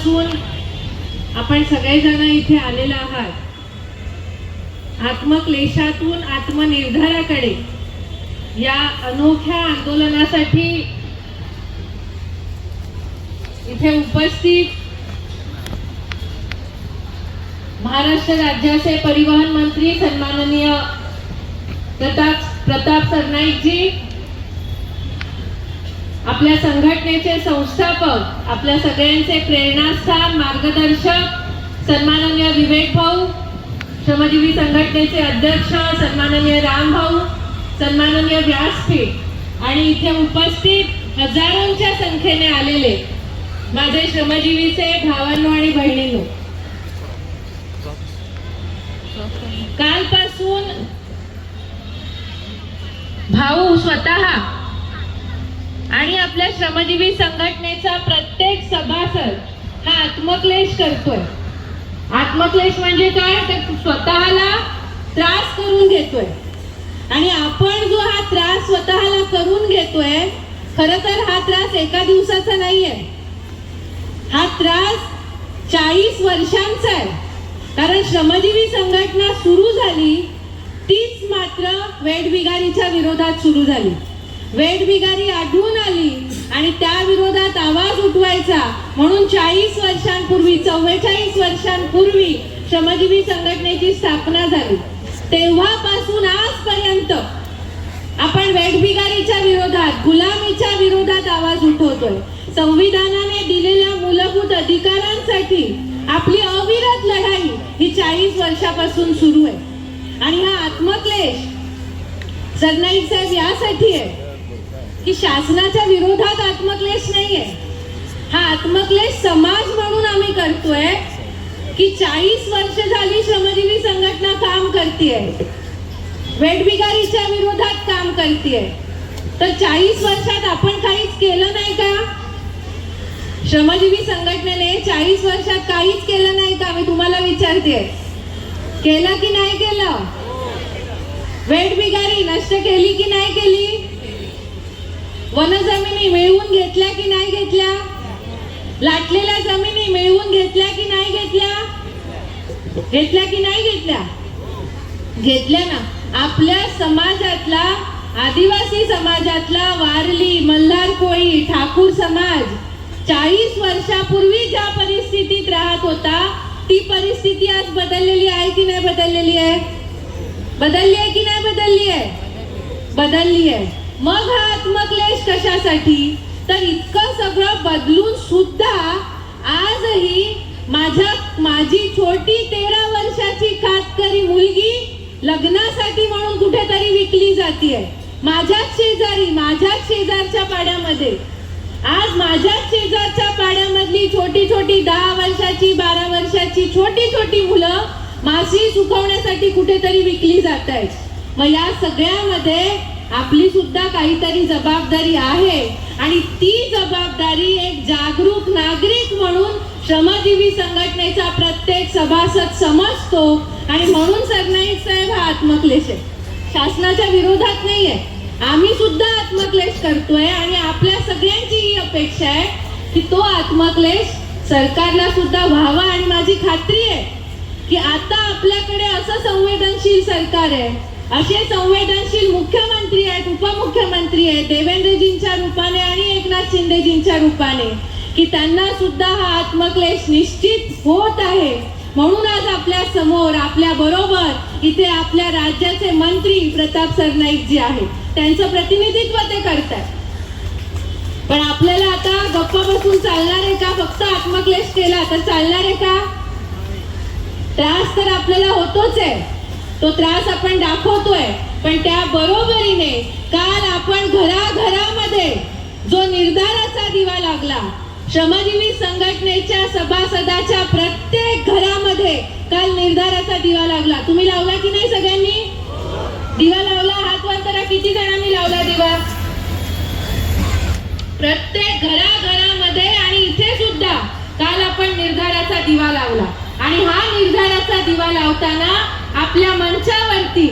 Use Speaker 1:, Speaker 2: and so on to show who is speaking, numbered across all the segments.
Speaker 1: कालपासून आपण सगळेजण इथे आलेला आहात. आत्मक्लेशातून आत्मनिर्धाराकडे या अनोख्या आंदोलनासाठी इथे उपस्थित महाराष्ट्र राज्याचे परिवहन मंत्री सन्माननीय प्रताप प्रताप सरनाईकजी आपल्या संघटनेचे संस्थापक आपल्या सगळ्यांचे प्रेरणास्थान मार्गदर्शक सन्माननीय विवेक भाऊ श्रमजीवी संघटनेचे अध्यक्ष सन्माननीय राम भाऊ सन्माननीय व्यासपीठ आणि इथे उपस्थित हजारोंच्या संख्येने आलेले माझे श्रमजीवीचे भावांनो आणि बहिणींनो. कालपासून भाऊ स्वतः श्रमजीवी संघटनेचा प्रत्येक सभासद हा आत्मक्लेश करतोय. आत्मक्लेश म्हणजे काय? तर स्वतःला त्रास करून घेतोय. आणि आपण जो हा त्रास स्वतःला करून घेतोय खर तर हा त्रास एका दिवसाचा नाहीये. हा त्रास चाळीस वर्षांचा आहे. कारण श्रमजीवी संघटना सुरू झाली तीच मात्र वेठबिगारीच्या विरोधात सुरू झाली. वेठबिगारी आढळून आली आणि त्या विरोधात आवाज उठवायचा. म्हणून चाळीस वर्षांपूर्वी चव्वेचाळीस वर्षांपूर्वी श्रमजीवी संघटनेची स्थापना झाली. तेव्हापासून आजपर्यंत आपण वेठबिगारीच्या विरोधात गुलामीच्या विरोधात आवाज उठवतोय. संविधानाने दिलेल्या मूलभूत अधिकारांसाठी आपली अविरत लढाई ही चाळीस वर्षापासून सुरू आहे. आणि हा आत्मक्लेश सरनाईक साहेब यासाठी आहे. की शासनाच्या विरोधात आत्मक्लेश नाहीये. हा आत्मक्लेश समाज म्हणून आम्ही करतोय की चाळीस वर्ष झाली श्रमजीवी संघटना काम करते वेटबिगारीच्या विरोधात काम करते तर चाळीस वर्षात आपण काहीच केलं नाही का? श्रमजीवी संघटनेने चाळीस वर्षात काहीच केलं नाही का? मी तुम्हाला विचारते. केलं की नाही केलं? वेठबिगारी नष्ट केली की नाही केली? वनजमिनी मिळवून घेतल्या की नाही घेतल्या? लाटलेल्या जमिनी मिळवून घेतल्या की नाही घेतल्या? घेतल्या की नाही घेतल्या? घेतल्या ना. आपल्या समाजातला आदिवासी समाजातला वारली मल्हार कोळी ठाकूर समाज चाळीस वर्षापूर्वी ज्या परिस्थितीत राहत होता ती परिस्थिती आज बदललेली आहे की नाही बदललेली आहे? बदलली आहे की नाही बदलली आहे? बदलली आहे. मग हा आत्मक्लेश कशासाठी? तर इतकं सगळं बदलून सुद्धा आजही माझ्या माझी छोटी तेरा वर्षाची कातकरी मुलगी लग्नासाठी म्हणून कुठेतरी विकली जाते माझ्याच शेजारी माझ्याच शेजारच्या पाड्यामध्ये. आज माझ्याच शेजारच्या पाड्यामधली छोटी छोटी दहा वर्षाची बारा वर्षाची छोटी छोटी मुलं माशी सुकवण्यासाठी कुठेतरी विकली जात आहेत मग या सगळ्यामध्ये आपली सुद्धा काहीतरी जबाबदारी आहे. आणि ती जबाबदारी एक जागरूक नागरिक म्हणून श्रमजीवी संघटनेचा प्रत्येक सभासद समजतो. आणि म्हणून सरनाईक साहेब हा आत्मक्लेश आहे. शासनाच्या विरोधात नाही आहे आम्ही सुद्धा आत्मक्लेश करतोय आणि आपल्या सगळ्यांची ही अपेक्षा आहे की तो आत्मक्लेश सरकारला सुद्धा व्हावा. आणि माझी खात्री आहे की आता आपल्याकडे असं संवेदनशील सरकार आहे असे संवेदनशील मुख्यमंत्री आहेत उपमुख्यमंत्री आहेत देवेंद्रजींच्या रूपाने आणि एकनाथ शिंदेजींच्या रूपाने की त्यांना सुद्धा हा आत्मक्लेश निश्चित होत आहे. म्हणून आज आपल्यासमोर आपल्या बरोबर इथे आपल्या राज्याचे मंत्री प्रताप सरनाईक जी आहेत त्यांचं प्रतिनिधित्व ते करतात पण आपल्याला आता गप्प बसून चालणार आहे का? फक्त आत्मक्लेश केला तर चालणार आहे का? त्रास तर आपल्याला होतोच आहे. तो त्रास आपण दाखवतोय पण त्या बरोबरीने काल आपण घराघरामध्ये जो निर्धाराचा दिवा लागला श्रमजीवी संघटनेच्या सभासदाच्या प्रत्येक घरामध्ये काल निर्धाराचा दिवा लागला. तुम्ही लावला की नाही सगळ्यांनी? दिवा लावला हात वर करा. किती जणांनी लावला दिवा? प्रत्येक घराघरामध्ये आणि इथे सुद्धा काल आपण निर्धाराचा दिवा लावला. आणि हा निर्धाराचा दिवा लावताना आपल्या मंचावरती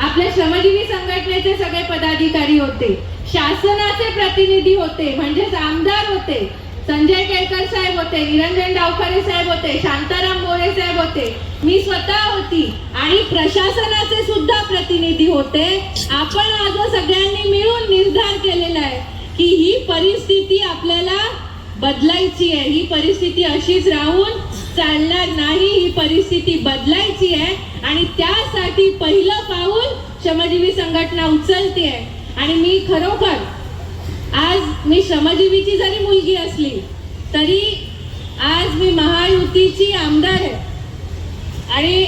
Speaker 1: आपल्या श्रमजीवी संघटनेचे सगळे पदाधिकारी होते शासनाचे प्रतिनिधी होते म्हणजेच आमदार होते संजय केळकर साहेब होते निरंजन डावखरे साहेब होते शांताराम मोरे साहेब होते. मी स्वतः होती आणि प्रशासनाचे सुद्धा प्रतिनिधी होते. आपण आज सगळ्यांनी मिळून निर्धार केलेला आहे की ही परिस्थिती आपल्याला बदलायची आहे. ही परिस्थिती अशीच राहून चालणार नाही. ही परिस्थिती बदलायची आहे. आणि त्यासाठी पहिलं पाऊल श्रमजीवी संघटना उचलते आहे आणि मी खरोखर आज मी श्रमजीवीची जरी मुलगी असली तरी आज मी महायुतीची आमदार आहे. आणि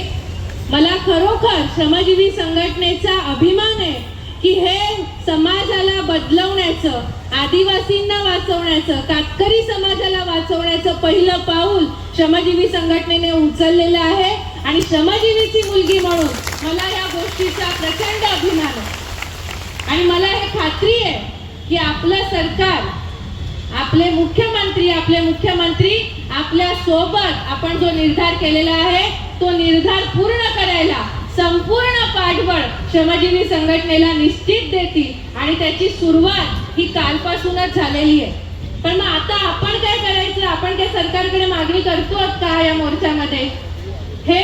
Speaker 1: मला खरोखर श्रमजीवी संघटनेचा अभिमान आहे की हे समाजाला बदलवण्याचं आदिवासींना वाचवण्याचं कातकरी समाजाला वाचवण्याचं पहिलं पाऊल श्रमजीवी संघटनेने उचललेलं आहे. आणि श्रमजीवीची मुलगी म्हणून मला या गोष्टीचा प्रचंड अभिमान आणि मला हे खात्री आहे की आपलं सरकार आपले मुख्यमंत्री आपले मुख्यमंत्री आपल्यासोबत आपण जो निर्धार केलेला आहे तो निर्धार पूर्ण करायला संपूर्ण पाठबळ श्रमजीवी संघटनेला निश्चित देतील आणि त्याची सुरुवात ही कालपासूनच झालेली आहे. पण मग आता आपण काय करायचं? आपण काय सरकारकडे मागणी करतो का या मोर्चामध्ये? हे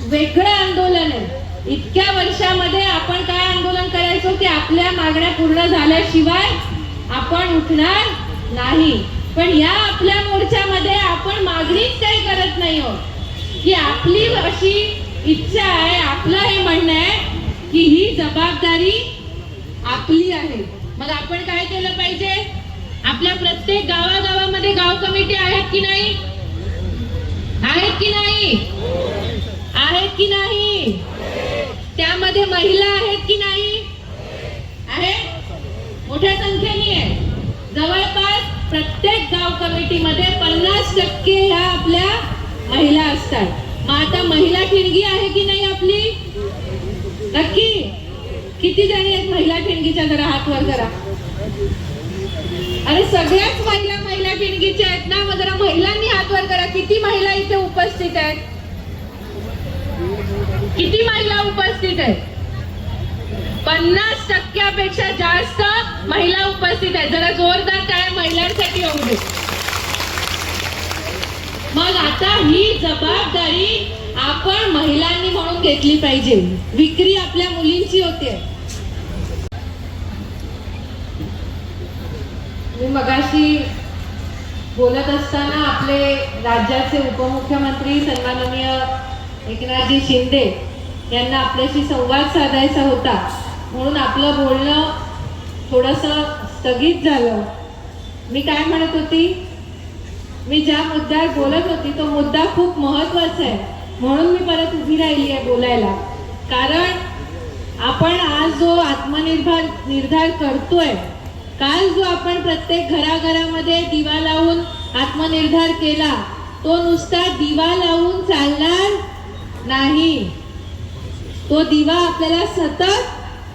Speaker 1: वेगळं आंदोलन आहे. इतक्या वर्षामध्ये आपण काय आंदोलन करायचो की आपल्या मागण्या पूर्ण झाल्याशिवाय आपण उठणार नाही. पण या आपल्या मोर्चामध्ये आपण मागणीच काही करत नाही आहोत. की आपली अशी इच्छा आहे आपलं हे म्हणणं आहे की ही जबाबदारी आपली आहे. मग आपण काय केलं पाहिजे? आपल्या प्रत्येक गावागावामध्ये गाव कमिटी आहेत की नाही? आहेत की नाही? आहेत की नाही? त्यामध्ये महिला आहेत की नाही? आहेत मोठ्या संख्येने आहे. जवळपास प्रत्येक गाव कमिटीमध्ये पन्नास टक्के ह्या आपल्या महिला असतात. मग आता महिला ठिणगी आहे की नाही आपली? नक्की. किती जणी आहेत महिला ठिणगीच्या जरा हात वर करा अरे सगळ्याच महिला महिला ठिणगीच्या आहेत ना मग जरा महिलांनी हात वर करा. किती महिला इथे उपस्थित आहेत? किती महिला उपस्थित आहेत? पन्नास टक्क्यापेक्षा जास्त महिला उपस्थित आहेत. जरा जोरदार काय महिलांसाठी होऊ दे. मग आता ही जबाबदारी आपण महिलांनी म्हणून घेतली पाहिजे. विक्री आपल्या मुलींची होते. मी मगाशी बोलत असताना आपले राज्याचे उपमुख्यमंत्री सन्माननीय एकनाथजी शिंदे यांना आपल्याशी संवाद साधायचा होता. म्हणून आपलं बोलणं थोडंसं स्थगित झालं. मी काय म्हणत होती? मी ज्या मुद्द्यावर बोलत होती तो मुद्दा खूप महत्त्वाचा आहे. म्हणून मी परत उभी राहिली आहे बोलायला. कारण आपण आज जो आत्मनिर्भर निर्धार करतोय काल जो आपण प्रत्येक घराघरामध्ये दिवा लावून आत्मनिर्धार केला तो नुसता दिवा लावून चालणार नाही. तो दिवा आपल्याला सतत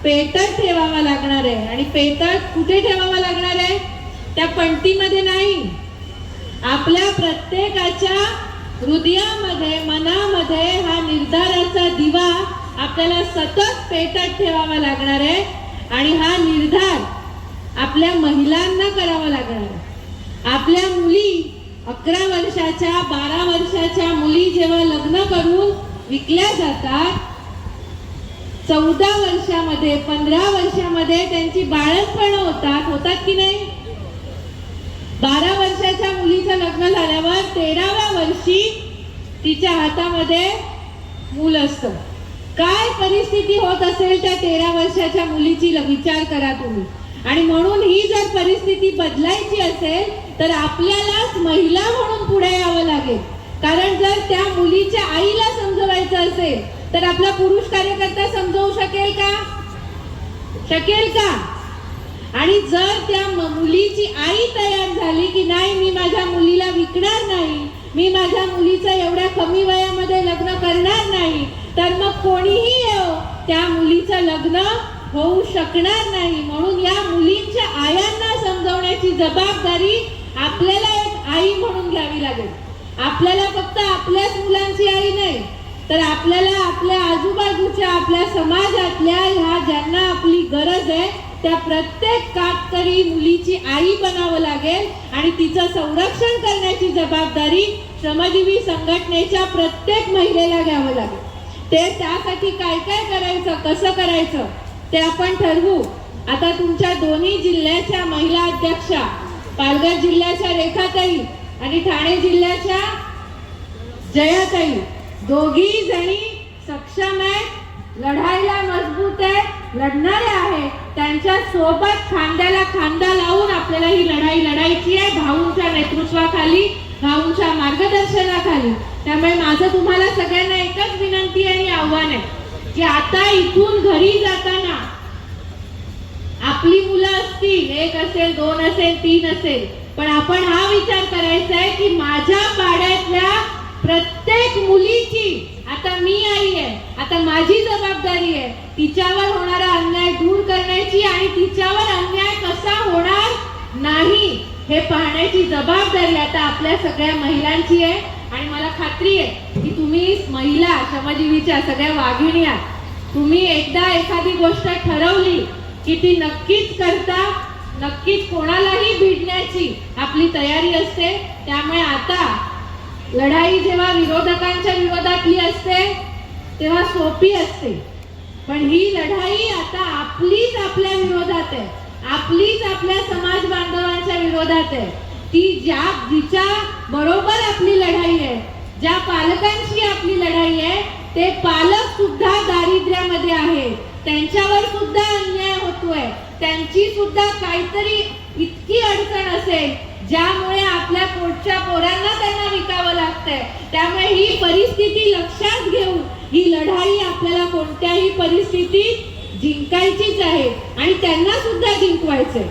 Speaker 1: पेटत ठेवावा लागणार आहे. आणि पेटत कुठे ठेवावा लागणार आहे? त्या पणतीमध्ये नाही. आपल्या प्रत्येकाच्या हृदयामध्ये मनामध्ये हा निर्धाराचा दिवा आपल्याला सतत पेटत ठेवावा लागणार आहे. आणि हा निर्धार आपल्या महिलांना करावं लागणार. आपल्या मुली अकरा वर्षाच्या बारा वर्षाच्या मुली जेव्हा लग्न करून विकल्या जातात चौदा वर्षामध्ये पंधरा वर्षामध्ये त्यांची बाळणपण होतात होतात की नाही? बारा वर्षाच्या मुलीचं लग्न झाल्यावर तेराव्या वर्षी तिच्या हातामध्ये मूल असतं. काय परिस्थिती होत असेल त्या तेरा वर्षाच्या मुलीची विचार करा तुम्ही. आणि म्हणून ही जर परिस्थिती बदलायची असेल तर आपल्यालाच महिला म्हणून पुढे यावं लागेल. कारण जर त्या मुलीच्या आईला समजवायचं असेल तर आपला पुरुष कार्यकर्ता समजवू शकेल का? शकेल का? आणि जर त्या मुलीची आई तयार झाली की नाही मी माझ्या मुलीला विकणार नाही मी माझ्या मुलीचं एवढ्या कमी वयामध्ये लग्न करणार नाही तर मग कोणीही येऊ त्या मुलीचं लग्न होऊ शकणार नाही. म्हणून या मुलींच्या आयांना समजवण्याची जबाबदारी आपल्याला एक आई म्हणून घ्यावी लागेल. आपल्याला फक्त आपल्याच मुलांची आई नाही तर आपल्याला आपल्या आजूबाजूच्या आपल्या समाजातल्या ह्या ज्यांना आपली गरज आहे त्या प्रत्येक कातकरी मुलीची आई बनावं लागेल आणि तिचं संरक्षण करण्याची जबाबदारी श्रमजीवी संघटनेच्या प्रत्येक महिलेला घ्यावं लागेल. ते त्यासाठी काय काय करायचं कसं करायचं ते आपण ठरवू. आता तुमच्या दोन्ही जिल्ह्याच्या महिला अध्यक्षा पालघर जिल्ह्याच्या रेखाताई आणि ठाणे जिल्ह्याच्या जयाताई दोघी जणी सक्षम आहे लढाईला मजबूत आहे लढणारे आहे. त्यांच्यासोबत खांद्याला खांदा लावून आपल्याला ही लढाई लढायची आहे भाऊंच्या नेतृत्वाखाली भाऊंच्या मार्गदर्शनाखाली. त्यामुळे माझं तुम्हाला सगळ्यांना एकच विनंती आणि आव्हान आहे. की आता इथून घरी जाताना आपली मुलं असतील एक असेल दोन असेल तीन असेल पण आपण हा विचार करायचा आहे की माझ्या पाड्यातल्या प्रत्येक मुलीची आता मी आई आहे आता माझी जबाबदारी आहे तिच्यावर होणारा अन्याय दूर करण्याची आणि तिच्यावर अन्याय कसा होणार नाही हे पाहण्याची जबाबदारी आता आपल्या सगळ्या महिलांची आहे. आणि मला खात्री आहे की तुम्ही महिला श्रमजीवीच्या सगळ्या वाघिणी आहात. तुम्ही एकदा एखादी गोष्ट ठरवली की ती नक्कीच करता नक्कीच कोणालाही भिडण्याची आपली तयारी असते त्यामुळे आता लढाई जेव्हा विरोधकांच्या विरोधातली असते तेव्हा सोपी असते. पण ही लढाई आता आपलीच आपल्या विरोधात आहे. आपलीच आपल्या समाज बांधवांच्या विरोधात आहे. ती ज्या जिच्या बरोबर आपली लढाई आहे ज्या पालकांची आपली लढाई आहे ते पालक सुद्धा दारिद्र्यामध्ये आहे त्यांच्यावर सुद्धा अन्याय होतोय. त्यांची सुद्धा काहीतरी इतकी अडचण असेल ज्यामुळे आपल्या पोटच्या पोरांना त्यांना विकावं लागतंय. त्यामुळे ही परिस्थिती लक्षात घेऊन ही लढाई आपल्याला कोणत्याही परिस्थितीत जिंकायचीच आहे आणि त्यांना सुद्धा जिंकवायचंय.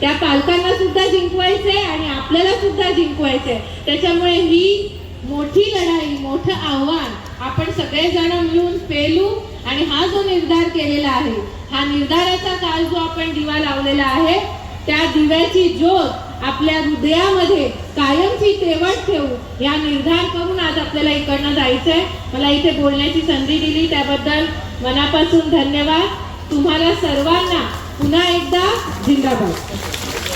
Speaker 1: त्या पालकांना सुद्धा जिंकवायचंय आणि आपल्याला सुद्धा जिंकवायचंय. त्याच्यामुळे ही मोठी लढाई मोठं आव्हान आपण सगळेजण मिळून पेलू आणि हा जो निर्धार केलेला आहे हा निर्धाराचा काल जो आपण दिवा लावलेला आहे त्या दिव्याची ज्योत आपल्या हृदयामध्ये कायमची तेवट ठेवू या निर्धार करून आज आपल्याला इकडनं जायचंय. मला इथे बोलण्याची संधी दिली त्याबद्दल मनापासून धन्यवाद. तुम्हाला सर्वांना पुन्हा एकदा जिंदाबाद.